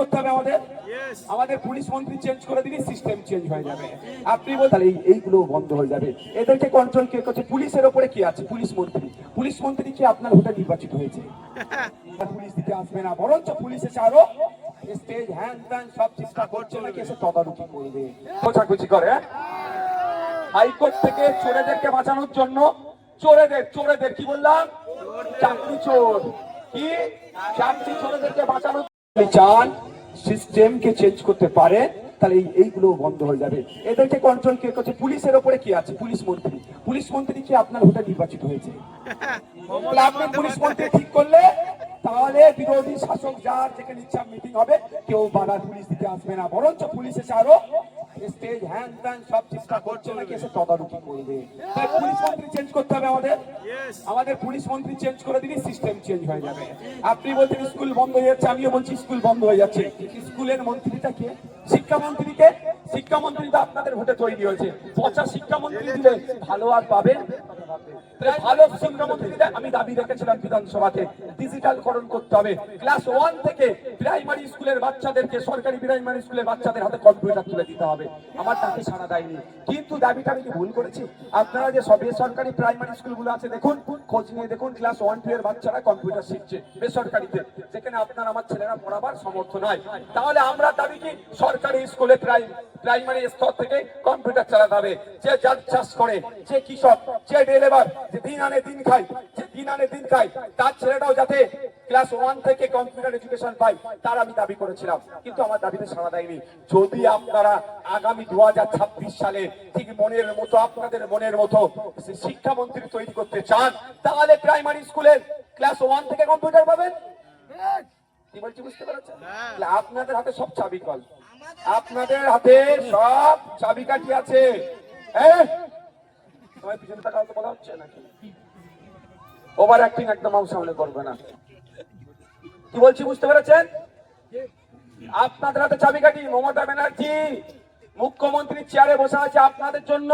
করতে হবে আমাদের? আমাদের পুলিশ মন্ত্রী চেঞ্জ করে দিলে সিস্টেম চেঞ্জ হয়ে যাবে। আপনি বল তাহলে এই- এইগুলো বন্ধ হয়ে যাবে। এদেরকে কন্ট্রোল কে করছে? পুলিশের ওপরে কি আছে? পুলিশ মন্ত্রী। পুলিশ মন্ত্রী কি আপনার ভোটে নির্বাচিত হয়েছে? পুলিশ দিকে আসবে না বরঞ্চ পুলিশ এসে আরও স্টেজ হ্যান্ড ত্যান সব চেষ্টা করছে নাকি এসে তদারকি করবে। খোঁচাখুচি করে হ্যাঁ? হাইকোর্ট থেকে চোরেদেরকে বাঁচানোর জন্য চোরেদের চোরেদের কি বললাম? চাকরি চোর। কি? চাকরি চোরেদেরকে বাঁচানোর চান সিস্টেমকে চেঞ্জ করতে পারে তাহলে এই- এইগুলো বন্ধ হয়ে যাবে। এদেরকে কন্ট্রোল কে করছে? পুলিশের ওপরে কি আছে? পুলিশ মন্ত্রী। পুলিশ মন্ত্রী কি আপনার ভোটে নির্বাচিত হয়েছে? তাহলে আপনি পুলিশ মন্ত্রী ঠিক করলে তাহলে বিরোধী শাসক যার যেখানে ইচ্ছা মিটিং হবে কেউ বাধা পুলিশ দিতে আসবে না। বরঞ্চ পুলিশ এসে আরও স্টেজ হ্যান্ড ত্যান সব চেষ্টা করছে নাকি এসে তদারকি করবে। তাই পুলিশ মন্ত্রী চেঞ্জ করতে হবে আমাদের। আমাদের পুলিশ মন্ত্রী চেঞ্জ করে দিলে সিস্টেম চেঞ্জ হয়ে যাবে। আপনি বলছেন স্কুল বন্ধ হয়ে যাচ্ছে আমিও বলছি স্কুল বন্ধ হয়ে যাচ্ছে। স্কুলের মন্ত্রীটা কে? শিক্ষামন্ত্রীকে শিক্ষামন্ত্রী তো আপনাদের ভোটে তৈরি হয়েছে। পচা শিক্ষামন্ত্রী দিলে ভালো আর পাবেন? ভালো শিক্ষামন্ত্রীরা আমি দাবি রেখেছিলাম বিধানসভাতে ডিজিটালকরণ করতে হবে। ক্লাস ওয়ান থেকে প্রাইমারি স্কুলের বাচ্চাদেরকে, সরকারি প্রাইমারি স্কুলের বাচ্চাদের হাতে কম্পিউটার তুলে দিতে হবে। আমার তাকে সাড়া দেয়নি। কিন্তু দাবিটা আমি কি ভুল করেছি? আপনারা যে বেসরকারি প্রাইমারি স্কুলগুলো আছে, দেখুন, খোঁজ নিয়ে দেখুন, ক্লাস ওয়ান টু এর বাচ্চারা কম্পিউটার শিখছে বেসরকারিতে। যেখানে আপনার, আমার ছেলেরা পড়াবার সমর্থ নয় তাহলে আমরা দাবি কি? সরকারি স্কুলে প্রাই, প্রাইমারি স্তর থেকে কম্পিউটার চালাতে হবে। যে জাত চাষ করে, যে কৃষক, যে ডেলিভার যে দিন আনে দিন খায় যে দিন আনে দিন খায় তার ছেলেটাও যাতে ক্লাস ওয়ান থেকে কম্পিউটার এডুকেশন পায় তার আমি দাবি করেছিলাম। কিন্তু আমার দাবিতে সাড়া দেয়নি। যদি আপনারা আগামী দু সালে ঠিক মনের মতো আপনাদের মনের মতো শিক্ষামন্ত্রী তৈরি করতে চান তাহলে প্রাইমারি স্কুলের ক্লাস ওয়ান থেকে কম্পিউটার পাবেন? কি বলছি বুঝতে পেরেছেন? আপনাদের হাতে সব চাবি কল। আপনাদের হাতে সব চাবিকাঠি আছে। হ্যাঁ তোমার পিছনে টাকা তো বলা হচ্ছে নাকি? ওভার অ্যাক্টিং একদম আমার সামনে করবে না। কি বলছি বুঝতে পেরেছেন? আপনাদের হাতে চাবিকাঠি মমতা ব্যানার্জি মুখ্যমন্ত্রী চেয়ারে বসে আছে আপনাদের জন্য।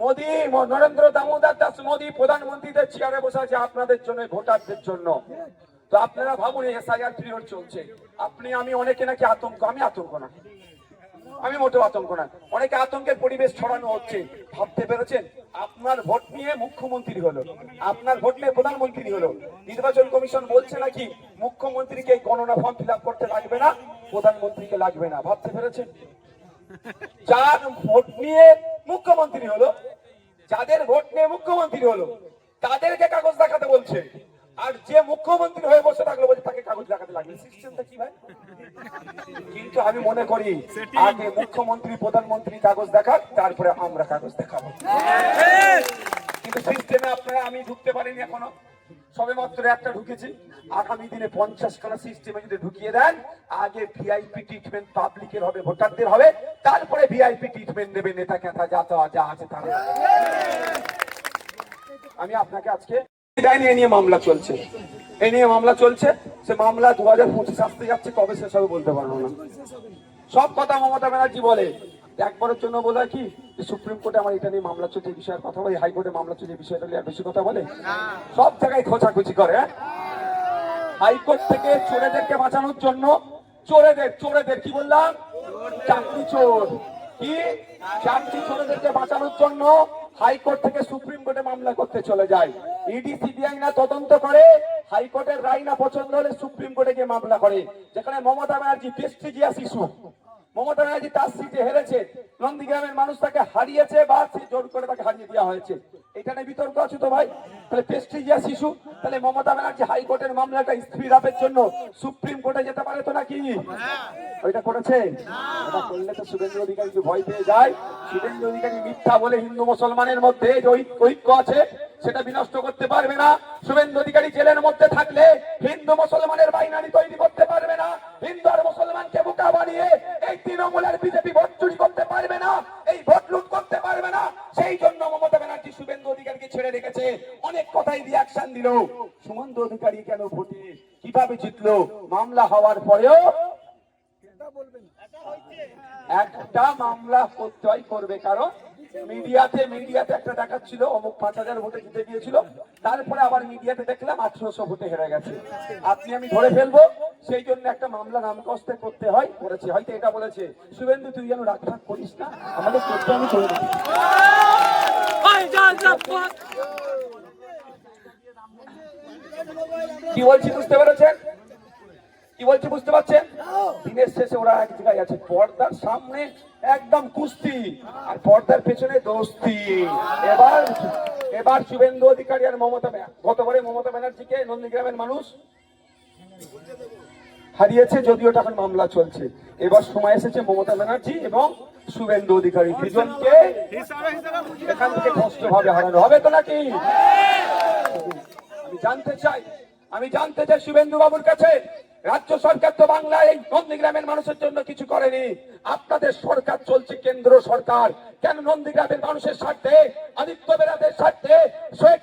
মোদী, নরেন্দ্র দামোদর দাস, মোদী প্রধানমন্ত্রীদের চেয়ারে বসে আছে আপনাদের জন্য, ভোটারদের জন্য। তো আপনারা ভাবুন এসআইআর পিরিয়ড চলছে। আপনি, আমি অনেকে নাকি আতঙ্ক, আমি আতঙ্ক না। আমি মোটেও আতঙ্ক না। অনেকে আতঙ্কের পরিবেশ ছড়ানো হচ্ছে। ভাবতে পেরেছেন? আপনার ভোট নিয়ে মুখ্যমন্ত্রী হলো। আপনার ভোট নিয়ে প্রধানমন্ত্রী হলো। নির্বাচন কমিশন বলছে নাকি মুখ্যমন্ত্রীকে গণনা ফর্ম ফিল করতে লাগবে না? প্রধানমন্ত্রীকে লাগবে না। ভাবতে পেরেছেন? যার ভোট নিয়ে মুখ্যমন্ত্রী হলো, যাদের ভোট নিয়ে মুখ্যমন্ত্রী হলো, তাদেরকে কাগজ দেখাতে বলছে। আর যে মুখ্যমন্ত্রী হয়ে বসে থাকল বলছে তাকে কাগজ দেখাতে লাগবে। সিস্টেমটা কি ভাই? কিন্তু আমি মনে করি আগে মুখ্যমন্ত্রী প্রধানমন্ত্রী কাগজ দেখাক তারপরে আমরা কাগজ দেখাবো। কিন্তু সিস্টেমে আপনারা আমি ঢুকতে পারিনি এখনও। সবে মাত্র একটা ঢুকেছি। আগামী দিনে পঞ্চাশ খানা সিস্টেমে যদি ঢুকিয়ে দেন আগে ভিআইপি ট্রিটমেন্ট পাবলিকের হবে ভোটারদের হবে তারপরে ভিআইপি ট্রিটমেন্ট দেবে নেতা কেতা যা তো যা আছে তারা। আমি আপনাকে আজকে নিয়ে মামলা চলছে। এ নিয়ে মামলা চলছে। সে মামলা দু হাজার পঁচিশ আসতে যাচ্ছে, কবে শেষ হবে বলতে পারব না। সব কথা মমতা ব্যানার্জি বলে। একবারের জন্য বলে কি সুপ্রিম কোর্টে আমার এটা নিয়ে মামলা চলছে এই বিষয়ের কথা বলে, হাইকোর্টে মামলা চলছে এই বিষয়টা নিয়ে বেশি কথা বলে? সব জায়গায় খোঁচাখুচি করে হ্যাঁ? হাইকোর্ট থেকে চোরেদেরকে বাঁচানোর জন্য, চোরেদের চোরেদের কি বললাম? চাকরি চোর। কি? চাকরি চোরেদেরকে বাঁচানোর জন্য হাইকোর্ট থেকে সুপ্রিম কোর্টে মামলা করতে চলে যায়। ইডি, সিবিআই না তদন্ত করে হাইকোর্টের রায় না পছন্দ হলে সুপ্রিম কোর্টে গিয়ে মামলা করে যেখানে মমতা ব্যানার্জি প্রেস্টিজিয়াস ইস্যু মমতা ব্যানার্জি তার সিটে হেরেছে নন্দীগ্রামের মানুষ তাকে হারিয়েছে বা সে জোর করে তাকে হারিয়ে দেওয়া হয়েছে। এখানে বিতর্ক আছে তো ভাই? তাহলে প্রেস্টিজিয়াস শিশু তাহলে মমতা ব্যানার্জি হাইকোর্টের মামলাটা স্থির আপের জন্য সুপ্রিম কোর্টে যেতে পারে তো নাকি? ওইটা করেছে? ওটা করলে তো শুভেন্দু অধিকারী ভয় পেয়ে যায়। শুভেন্দু অধিকারী মিথ্যা বলে হিন্দু মুসলমানের মধ্যে যে ঐক্য আছে সেটা বিনষ্ট করতে পারবে না। শুভেন্দু অধিকারী জেলের মধ্যে থাকলে হিন্দু মুসলমানের বাইনারি তৈরি করতে পারবে না। হিন্দু আর মুসলমানকে বোকা বানিয়ে এই তৃণমূলের বিজেপি ভোট চুরি করতে পারবে না এই ভোট লুট করতে পারবে না। সেই জন্য মমতা ব্যানার্জি শুভেন্দু অধিকারীকে ছেড়ে রেখেছে। অনেক কথাই রিয়াকশন দিল। সুমন্ত অধিকারী কেন ভোটে? কীভাবে জিতলো? মামলা হওয়ার পরেও একটা মামলা প্রত্যয় করবে কারণ মিডিয়াতে মিডিয়াতে একটা দেখাচ্ছিল অমুক পাঁচ হাজার ভোটে জিতে গিয়েছিল। তারপরে আবার মিডিয়াতে দেখলাম আঠারোশো ভোটে হেরে গেছে। আপনি আমি ধরে ফেলব সেই জন্য একটা মামলা নাম কষ্টে করতে হয় করেছে। হয়তো এটা বলেছে শুভেন্দু তুই যেন রাগ রাগ করিস না আমাদের করতে আমি করে কি বলছি বুঝতে পেরেছেন? কি বলছি বুঝতে পারছেন? দিনের শেষে ওরা এক জায়গায় আছে পর্দার সামনে একদম কুস্তি আর পর্দার পেছনে দোস্তি। এবার এবার শুভেন্দু অধিকারী আর মমতা গতবারে মমতা ব্যানার্জিকে নন্দীগ্রামের মানুষ হারিয়েছে যদিও এখন মামলা চলছে। এবার সময় এসেছে মমতা ব্যানার্জি এবং শুভেন্দু অধিকারী দুজনকে এখান থেকে কষ্ট ভাবে হারানো হবে তো নাকি? আমি জানতে চাই আমি জানতে চাই শুভেন্দু বাবুর কাছে, রাজ্য সরকার তো বাংলায় এই নন্দীগ্রামের মানুষের জন্য কিছু করেনি। আপনাদের সরকার চলছে, কেন্দ্র সরকার। কেন নন্দীগ্রামের মানুষের স্বার্থে, আদিত্য বেরাদের স্বার্থে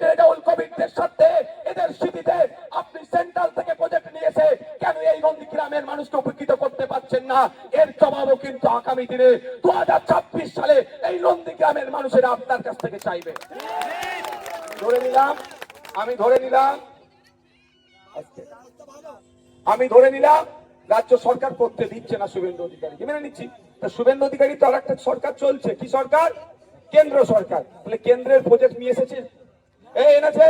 রেজাউল কবিরদের স্বার্থে, এদের স্মৃতিতে আপনি সেন্ট্রাল থেকে প্রজেক্ট নিয়ে এসে কেন এই নন্দীগ্রামের মানুষকে উপকৃত করতে পারছেন না? এর জবাবও কিন্তু আগামী দিনে দু হাজার ছাব্বিশ সালে এই নন্দীগ্রামের মানুষেরা আপনার কাছ থেকে চাইবে। ধরে নিলাম, আমি ধরে নিলাম আমি ধরে নিলাম রাজ্য সরকার করতে দিচ্ছে না শুভেন্দু অধিকারী। মেনে নিচ্ছি? তা শুভেন্দু অধিকারী তো আর একটা সরকার চলছে। কি সরকার? কেন্দ্র সরকার। তাহলে কেন্দ্রের প্রজেক্ট নিয়ে এসেছে? এই এনেছে?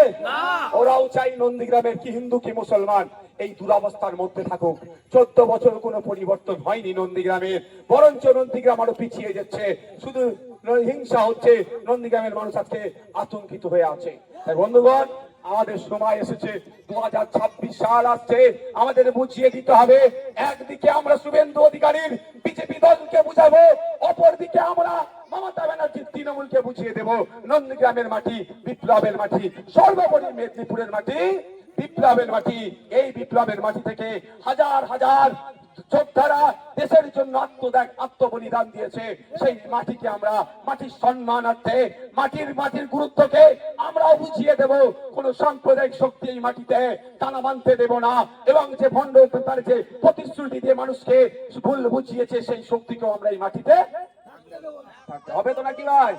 ওরাও চাই নন্দীগ্রামের কি হিন্দু কি মুসলমান এই দুরাবস্থার মধ্যে থাকুক। চোদ্দ বছর কোনো পরিবর্তন হয়নি নন্দীগ্রামের বরঞ্চ নন্দীগ্রাম আরও পিছিয়ে যাচ্ছে। শুধু হিংসা হচ্ছে নন্দীগ্রামের মানুষ আজকে আতঙ্কিত হয়ে আছে। তাই বন্ধুগণ আমাদের সময় এসেছে। দু হাজার ছাব্বিশ সাল আসছে। আমাদের বুঝিয়ে দিতে হবে, একদিকে আমরা শুভেন্দু অধিকারীর বিজেপি দলকে বুঝাবো, অপরদিকে আমরা মমতা ব্যানার্জির তৃণমূলকে বুঝিয়ে দেব। নন্দীগ্রামের মাটি, বিপ্লবের মাটি, সর্বোপরি মেদিনীপুরের মাটি, বিপ্লবের মাটি। এই বিপ্লবের মাটি থেকে হাজার হাজার যোদ্ধারা দেশের জন্য আত্মত্যাগ, আত্মবলিদান দিয়েছে। সেই মাটিকে আমরা মাটির সম্মানার্থে, মাটির মাটির গুরুত্বকে আমরাও বুঝিয়ে দেব। সাম্প্রদায়িক শক্তি এই মাটিতে টানা মানতে দেব না। এবং যে ভণ্ড তার যে প্রতিশ্রুতি দিয়ে মানুষকে ভুল বুঝিয়েছে, সেই শক্তিকেও আমরা এই মাটিতে হবে তো নাকি ভাই?